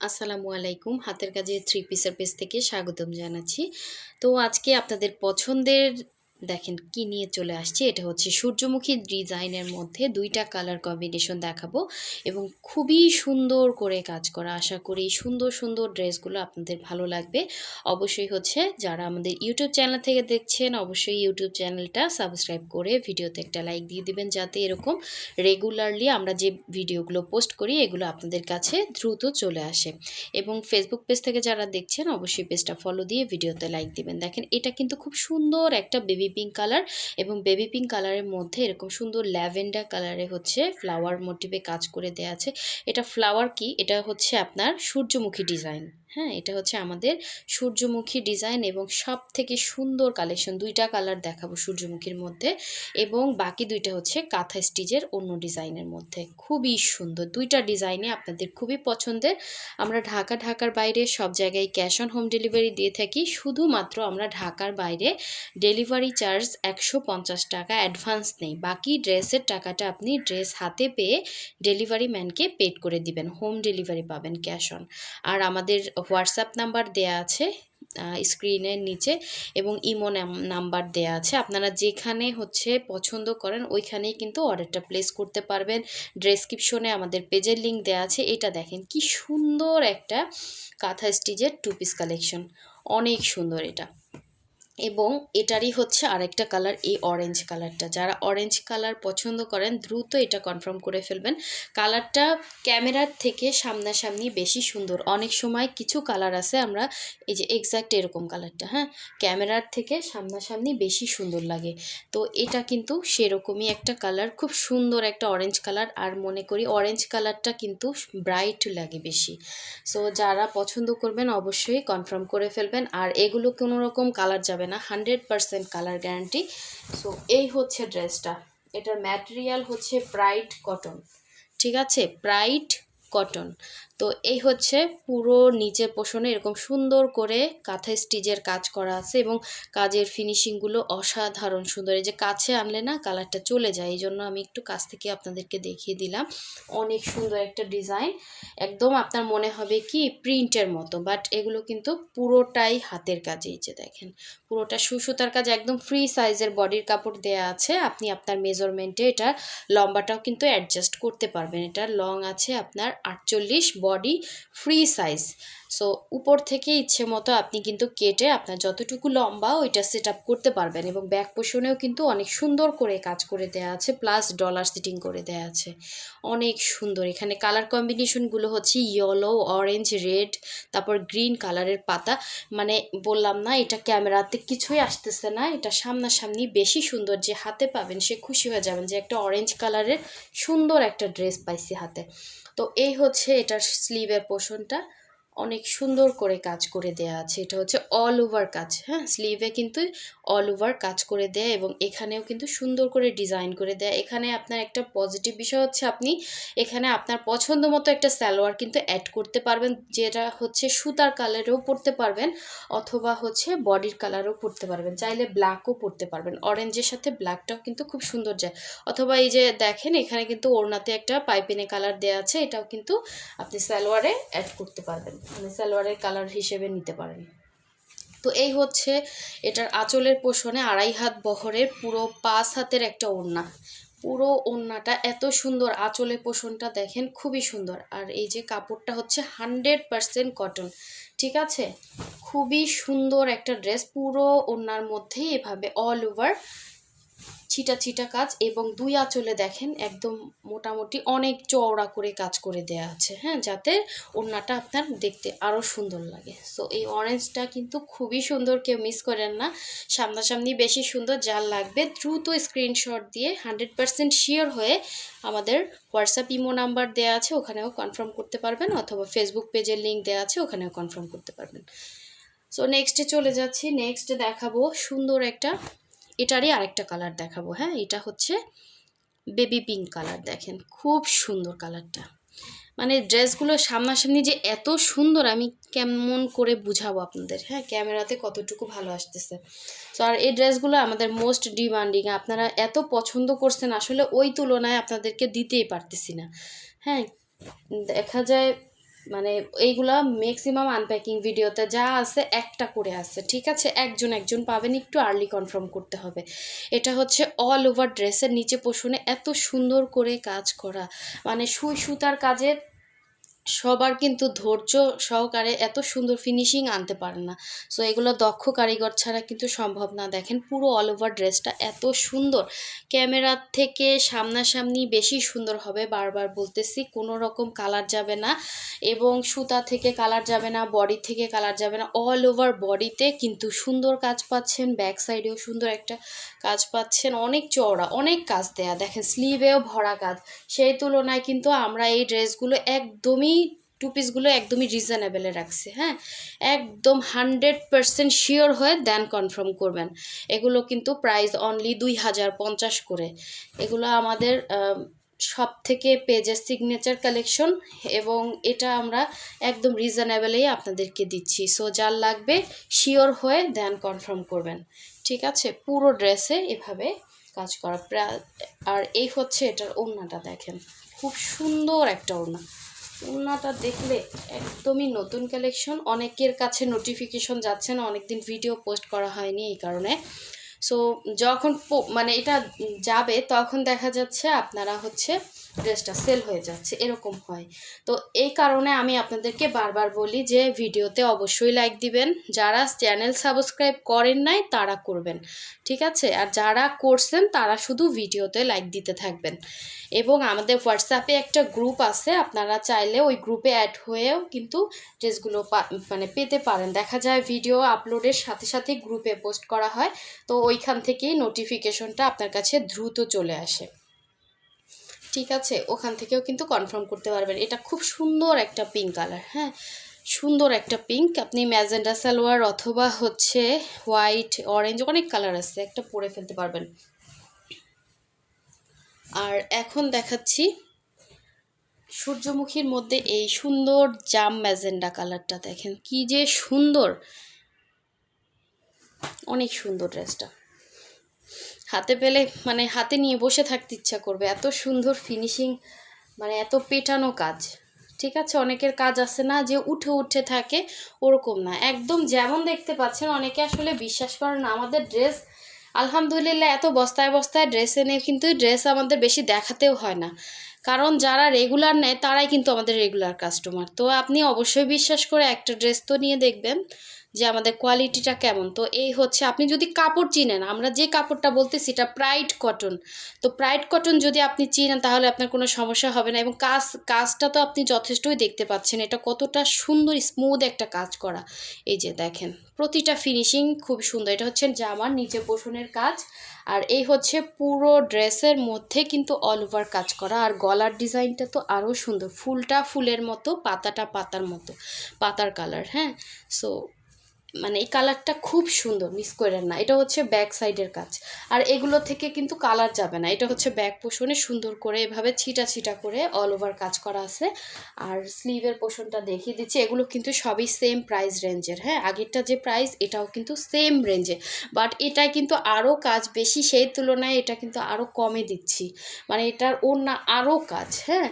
আসসালামু আলাইকুম। হাতের কাজে থ্রি পিসের পেজ থেকে স্বাগতম জানাচ্ছি। তো আজকে আপনাদের পছন্দের দেখেন কি নিয়ে চলে আসছি, এটা হচ্ছে সূর্যমুখী ডিজাইনের মধ্যে দুইটা কালার কম্বিনেশন দেখাবো এবং খুবই সুন্দর করে কাজ করা। আশা করি সুন্দর সুন্দর ড্রেসগুলো আপনাদের ভালো লাগবে। অবশ্যই হচ্ছে যারা আমাদের ইউটিউব চ্যানেল থেকে দেখছেন, অবশ্যই ইউটিউব চ্যানেলটা সাবস্ক্রাইব করে ভিডিওতে একটা লাইক দিয়ে দিবেন যাতে এরকম রেগুলারলি আমরা যে ভিডিওগুলো পোস্ট করি, এগুলো আপনাদের কাছে দ্রুত চলে আসে। এবং ফেসবুক পেজ থেকে যারা দেখছেন, অবশ্যই পেজটা ফলো দিয়ে ভিডিওতে লাইক দিবেন। দেখেন এটা কিন্তু খুব সুন্দর একটা বেবি পিঙ্ক কালার এবং বেবি পিঙ্ক কালারের মধ্যে এরকম সুন্দর ল্যাভেন্ডার কালারে হচ্ছে ফ্লাওয়ার মোটিভে কাজ করে দেওয়া আছে। এটা ফ্লাওয়ার কি? এটা হচ্ছে আপনার সূর্যমুখী ডিজাইন হ্যাঁ এটা হচ্ছে আমাদের সূর্যমুখী ডিজাইন এবং সব থেকে সুন্দর কালেকশন। দুইটা কালার দেখাবো সূর্যমুখীর মধ্যে এবং বাকি দুইটা হচ্ছে কাঁথা স্টিচের অন্য ডিজাইনের মধ্যে। খুবই সুন্দর। দুইটা ডিজাইনে আপনাদের খুবই পছন্দের। আমরা ঢাকা, ঢাকার বাইরে সব জায়গায় ক্যাশ অন হোম ডেলিভারি দিয়ে থাকি। শুধুমাত্র আমরা ঢাকার বাইরে ডেলিভারি চার্জ একশো পঞ্চাশ টাকা অ্যাডভান্স নেই। বাকি ড্রেসের টাকাটা আপনি ড্রেস হাতে পেয়ে ডেলিভারি ম্যানকে পেড করে দিবেন। হোম ডেলিভারি পাবেন ক্যাশ অন। আর আমাদের হোয়াটসঅ্যাপ নাম্বার দেয়া আছে স্ক্রিনের নিচে এবং ইমো নাম্বার দেয়া আছে। আপনারা যেখানে হচ্ছে পছন্দ করেন, ওইখানেই কিন্তু অর্ডারটা প্লেস করতে পারবেন। ড্রেসক্রিপশনে আমাদের পেজের লিঙ্ক দেয়া আছে। এটা দেখেন কি সুন্দর একটা কাঁথা স্টিচের টু পিস কালেকশন অনেক সুন্দর এটা। এবং এটারই হচ্ছে আরেকটা কালার, এই অরেঞ্জ কালারটা। যারা অরেঞ্জ কালার পছন্দ করেন, দ্রুত এটা কনফার্ম করে ফেলবেন। কালারটা ক্যামেরার থেকে সামনাসামনি বেশি সুন্দর। অনেক সময় কিছু কালার আছে, আমরা এই যে এক্স্যাক্ট এরকম কালারটা হ্যাঁ? ক্যামেরার থেকে সামনাসামনি বেশি সুন্দর লাগে। তো এটা কিন্তু সেরকমই একটা কালার, খুব সুন্দর একটা অরেঞ্জ কালার। আর মনে করি অরেঞ্জ কালারটা কিন্তু ব্রাইট লাগে বেশি। সো যারা পছন্দ করবেন, অবশ্যই কনফার্ম করে ফেলবেন। আর এগুলো কোনো রকম কালার যাবে না hundred percent colour guarantee so এই হচ্ছে ড্রেসটা। এটার ম্যাটেরিয়াল হচ্ছে প্রাইড কটন ঠিক আছে? প্রাইড কটন তো এই হচ্ছে পুরো নিচে পোষণে এরকম সুন্দর করে কাঁথা স্টিচের কাজ করা আছে এবং কাজের ফিনিশিংগুলো অসাধারণ সুন্দর। এই যে কাছে আনলে না কালারটা চলে যায়, এই জন্য আমি একটু কাছ থেকে আপনাদেরকে দেখিয়ে দিলাম। অনেক সুন্দর একটা ডিজাইন। একদম আপনার মনে হবে কি প্রিন্টের মতো, বাট এগুলো কিন্তু পুরোটাই হাতের কাজে, এই যে দেখেন। পুরোটা সুসুতার কাজ, একদম ফ্রি সাইজের বডির কাপড় দেয়া আছে। আপনি আপনার মেজারমেন্টে এটা লম্বাটাও কিন্তু অ্যাডজাস্ট করতে পারবেন। এটা লং আছে আপনার আটচল্লিশ বডি ফ্রি সাইজ সো উপর থেকে ইচ্ছে মতো আপনি কিন্তু কেটে আপনার যতটুকু লম্বা ওইটা সেট আপ করতে পারবেন এবং ব্যাক পোষণেও কিন্তু অনেক সুন্দর করে কাজ করে দেওয়া আছে প্লাস ডলার সিটিং করে দেওয়া আছে। অনেক সুন্দর। এখানে কালার কম্বিনেশনগুলো হচ্ছে ইয়েলো অরেঞ্জ রেড তারপর গ্রিন কালারের পাতা। মানে বললাম না, এটা ক্যামেরাতে কিছুই আসতেছে না। এটা সামনাসামনি বেশি সুন্দর যে হাতে পাবেন, সে খুশি হয়ে যাবেন যে একটা অরেঞ্জ কালারের সুন্দর একটা ড্রেস পাইছি হাতে। তো এই হচ্ছে এটার স্লিভের পোষণটা। অনেক সুন্দর করে কাজ করে দেয়া আছে। এটা হচ্ছে অল ওভার কাজ। হ্যাঁ স্লিভে কিন্তু অল ওভার কাজ করে দেয় এবং এখানেও কিন্তু সুন্দর করে ডিজাইন করে দেয়। এখানে আপনার একটা পজিটিভ বিষয় হচ্ছে আপনি এখানে আপনার পছন্দ মতো একটা সালোয়ার কিন্তু অ্যাড করতে পারবেন, যেটা হচ্ছে সুতার কালারেও পরতে পারবেন অথবা হচ্ছে বডির কালারও পরতে পারবেন। চাইলে ব্ল্যাকও পরতে পারবেন। অরেঞ্জের সাথে ব্ল্যাকটাও কিন্তু খুব সুন্দর যায়। অথবা এই যে দেখেন, এখানে কিন্তু ওড়নাতে একটা পাইপেনে কালার দেওয়া আছে। এটাও কিন্তু আপনি সালোয়ারে অ্যাড করতে পারবেন। মানে সালোয়ারের কালার হিসেবে নিতে পারেন। তো এই হচ্ছে এটার আঁচলের পোষণে আড়াই হাত বহরের পুরো পাঁচ হাতের একটা ওড়না। পুরো ওড়নাটা এত সুন্দর আঁচলের পোষণটা দেখেন, খুবই সুন্দর। আর এই যে কাপড়টা হচ্ছে হান্ড্রেড পারসেন্ট কটন, ঠিক আছে? খুবই সুন্দর একটা ড্রেস, পুরো ওড়নার মধ্যেই এভাবে অল ওভার ছিটা ছিটা কাজ এবং দুই আঁচলে দেখেন একদম মোটামুটি অনেক চওড়া করে কাজ করে দেয়া আছে হ্যাঁ যাতে ওড়নাটা আপনার দেখতে আরও সুন্দর লাগে। সো এই অরেঞ্জটা কিন্তু খুবই সুন্দর, কেউ মিস করেন না। সামনাসামনি বেশি সুন্দর, যার লাগবে দ্রুত স্ক্রিনশট দিয়ে হান্ড্রেড পারসেন্ট শিওর হয়ে আমাদের হোয়াটসঅ্যাপ ইমো নাম্বার দেওয়া আছে, ওখানেও কনফার্ম করতে পারবেন, অথবা ফেসবুক পেজের লিঙ্ক দেওয়া আছে, ওখানেও কনফার্ম করতে পারবেন। সো নেক্সটে চলে যাচ্ছি নেক্সট দেখাবো সুন্দর একটা এটারই আরেকটা কালার দেখাবো হ্যাঁ? এটা হচ্ছে বেবি পিঙ্ক কালার দেখেন। খুব সুন্দর কালারটা মানে ড্রেসগুলো সামনাসামনি যে এত সুন্দর, আমি কেমন করে বুঝাবো আপনাদের হ্যাঁ? ক্যামেরাতে কতটুকু ভালো আসতেছে। তো আর এই ড্রেসগুলো আমাদের মোস্ট ডিমান্ডিং আপনারা এত পছন্দ করছেন, আসলে ওই তুলনায় আপনাদেরকে দিতেই পারতেছি না। হ্যাঁ? দেখা যায় মানে এইগুলা ম্যাক্সিমাম আনপ্যাকিং ভিডিওতে যা আছে একটা করে আছে, ঠিক আছে? একজন একজন পাবেন, একটু আর্লি কনফার্ম করতে হবে। এটা হচ্ছে অল ওভার ড্রেসের নিচে পোষণে এত সুন্দর করে কাজ করা। মানে সুই সুতার কাজের সবার কিন্তু ধৈর্য সহকারে এত সুন্দর ফিনিশিং আনতে পারে না। সো এগুলো দক্ষ কারিগর ছাড়া কিন্তু সম্ভব না। দেখেন পুরো অল ওভার ড্রেসটা এত সুন্দর। ক্যামেরার থেকে সামনাসামনি বেশি সুন্দর হবে, বারবার বলতেছি। কোনো রকম কালার যাবে না এবং সুতা থেকে কালার যাবে না বডি থেকে কালার যাবে না। অল ওভার বডিতে কিন্তু সুন্দর কাজ পাচ্ছেন ব্যাক সাইডেও সুন্দর একটা কাজ পাচ্ছেন। অনেক চওড়া, অনেক কাজ দেয়া। দেখেন স্লিভেও ভরা কাজ। সেই তুলনায় কিন্তু আমরা এই ড্রেসগুলো একদমই টু পিসগুলো একদমই রিজনেবেলে রাখছি হ্যাঁ? একদম হান্ড্রেড পারসেন্ট শিওর হয়ে দেন কনফার্ম করবেন। এগুলো কিন্তু প্রাইস অনলি দুই হাজার পঞ্চাশ করে। এগুলো আমাদের সব থেকে পেজের সিগনেচার কালেকশন এবং এটা আমরা একদম রিজনেবেলেই আপনাদেরকে দিচ্ছি। সো যার লাগবে শিওর হয়ে দেন কনফার্ম করবেন। ঠিক আছে? পুরো ড্রেসে এভাবে কাজ করা। আর এই হচ্ছে এটার ওড়নাটা দেখেন। খুব সুন্দর একটা ওড়না। ওড়নাটা দেখলে একদমই নতুন কালেকশন অনেকের কাছে নোটিফিকেশন যাচ্ছে না, অনেকদিন ভিডিও পোস্ট করা হয়নি এই কারণে। সো যখন মানে এটা যাবে, তখন দেখা যাচ্ছে আপনারা হচ্ছে ড্রেসটা সেল হয়ে যাচ্ছে, এরকম হয়। তো এই কারণে আমি আপনাদেরকে বারবার বলি যে, ভিডিওতে অবশ্যই লাইক দিবেন। যারা চ্যানেল সাবস্ক্রাইব করেন নাই, তারা করবেন, ঠিক আছে? আর যারা করছেন, তারা শুধু ভিডিওতে লাইক দিতে থাকবেন। এবং আমাদের হোয়াটসঅ্যাপে একটা গ্রুপ আছে, আপনারা চাইলে ওই গ্রুপে অ্যাড হয়েও কিন্তু ড্রেসগুলো মানে পেতে পারেন। দেখা যায় ভিডিও আপলোডের সাথে সাথে গ্রুপে পোস্ট করা হয়, তো ওইখান থেকেই নোটিফিকেশনটা আপনার কাছে দ্রুত চলে আসে। ঠিক আছে, ওখান থেকেও কিন্তু কনফার্ম করতে পারবেন। এটা খুব সুন্দর একটা পিঙ্ক কালার হ্যাঁ? সুন্দর একটা পিঙ্ক আপনি ম্যাজেন্ডা সালোয়ার অথবা হচ্ছে হোয়াইট অরেঞ্জ অনেক কালার আছে, একটা পরে ফেলতে পারবেন। আর এখন দেখাচ্ছি সূর্যমুখীর মধ্যে এই সুন্দর জাম ম্যাজেন্ডা কালারটা দেখেন কি যে সুন্দর। অনেক সুন্দর ড্রেসটা হাতে পেলে মানে হাতে নিয়ে বসে থাকতে ইচ্ছা করবে। এত সুন্দর ফিনিশিং মানে এত পেটানো কাজ। ঠিক আছে, অনেকের কাজ আছে না যে উঠে উঠে থাকে, ওরকম না। একদম যেমন দেখতে পাচ্ছেন, অনেকে আসলে বিশ্বাস করে না, আমাদের ড্রেস আলহামদুলিল্লাহ এত বস্তায় বস্তায় ড্রেস এনে কিন্তু ড্রেস আমাদের বেশি দেখাতেও হয় না। কারণ যারা রেগুলার নেয়, তারাই কিন্তু আমাদের রেগুলার কাস্টমার তো আপনি অবশ্যই বিশ্বাস করে একটা ড্রেস তো নিয়ে দেখবেন। যে আমাদের কোয়ালিটিটা কেমন। তো এই হচ্ছে আপনি যদি কাপড় চিনেন, আমরা যে কাপড়টা বলতেছি এটা প্রাইড কটন তো প্রাইড কটন যদি আপনি চিনেন তাহলে আপনার কোনো সমস্যা হবে না এবং কাজ, কাজটা তো আপনি যথেষ্টই দেখতে পাচ্ছেন। এটা কতটা সুন্দর স্মুথ একটা কাজ করা। এই যে দেখেন, প্রতিটা ফিনিশিং খুব সুন্দর। এটা হচ্ছে জামার নিচে পোষণের কাজ। আর এই হচ্ছে পুরো ড্রেসের মধ্যে কিন্তু অল ওভার কাজ করা। আর গলার ডিজাইনটা তো আরও সুন্দর। ফুলটা ফুলের মতো, পাতাটা পাতার মতো, পাতার কালার হ্যাঁ? সো মানে এই কালারটা খুব সুন্দর মিস করেন না। এটা হচ্ছে ব্যাক সাইডের কাজ। আর এগুলো থেকে কিন্তু কালার যাবে না। এটা হচ্ছে ব্যাক পোষণে সুন্দর করে এভাবে ছিটা ছিটা করে অল ওভার কাজ করা আছে। আর স্লিভের পোষণটা দেখিয়ে দিচ্ছি। এগুলো কিন্তু সবই সেম প্রাইস রেঞ্জের হ্যাঁ আগেরটা যে প্রাইস এটাও কিন্তু সেম রেঞ্জে বাট এটা কিন্তু আরও কাজ বেশি সেই তুলনায় এটা কিন্তু আরও কমে দিচ্ছি। মানে এটার অন্য আরও কাজ। হ্যাঁ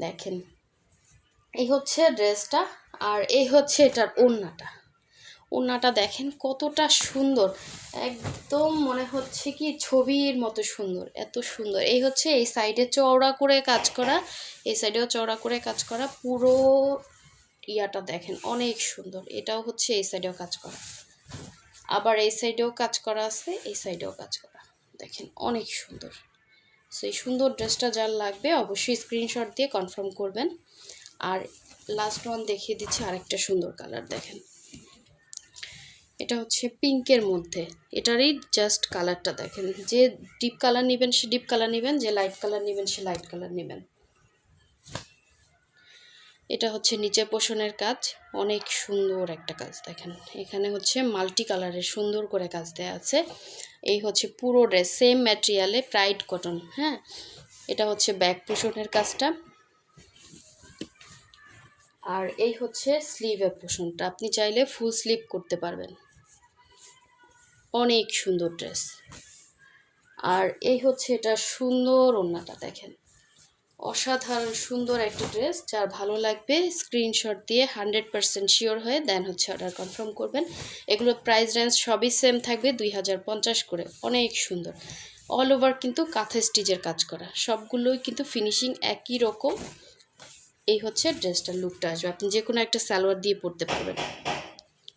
দেখেন। এই হচ্ছে ড্রেসটা আর এই হচ্ছে এটার ওড়নাটা। ওড়নাটা দেখেন কতটা সুন্দর। একদম মনে হচ্ছে কি ছবির মতো সুন্দর, এত সুন্দর। এই হচ্ছে এই সাইডে চওড়া করে কাজ করা, এই সাইডেও চওড়া করে কাজ করা, পুরো ইয়াটা দেখেন অনেক সুন্দর। এটাও হচ্ছে এই সাইডেও কাজ করা। আবার এই সাইডেও কাজ করা আছে, এই সাইডেও কাজ করা। দেখেন অনেক সুন্দর। সো এই সুন্দর ড্রেসটা যার লাগবে অবশ্যই স্ক্রিনশট দিয়ে কনফার্ম করবেন। আর লাস্ট ওয়ান দেখিয়ে দিচ্ছি আরেকটা সুন্দর কালার দেখেন। এটা হচ্ছে পিঙ্কের মধ্যে। এটারই জাস্ট কালারটা দেখেন। যে ডিপ কালার নেবেন, সে ডিপ কালার নেবেন, যে লাইট কালার নেবেন, সে লাইট কালার নেবেন। এটা হচ্ছে নিচে পোষণের কাজ। অনেক সুন্দর একটা কাজ দেখেন। এখানে হচ্ছে মাল্টি কালারের সুন্দর করে কাজ দেওয়া আছে। এই হচ্ছে পুরো ড্রেস সেম ম্যাটেরিয়ালে প্রাইড কটন হ্যাঁ? এটা হচ্ছে ব্যাক পোষণের কাজটা। আর এই হচ্ছে স্লিভের পোষণটা। আপনি চাইলে ফুল স্লিভ করতে পারবেন। অনেক সুন্দর ড্রেস। আর এই হচ্ছে এটা সুন্দর ওড়নাটা, দেখেন। অসাধারণ সুন্দর একটা ড্রেস, যার ভালো লাগবে, স্ক্রিনশট দিয়ে হান্ড্রেড পার্সেন্ট শিওর হয়ে দেন হচ্ছে অর্ডার কনফার্ম করবেন। এগুলো প্রাইস রেঞ্জ সবই সেম থাকবে, দুই হাজার পঞ্চাশ করে। অনেক সুন্দর। অল ওভার কিন্তু কাঁথা স্টিচের কাজ করা। সবগুলোই কিন্তু ফিনিশিং একই রকম। এই হচ্ছে ড্রেসটার লুকটা আসবে। আপনি যে কোনো একটা সালোয়ার দিয়ে পরতে পারবেন।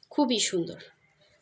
খুবই সুন্দর।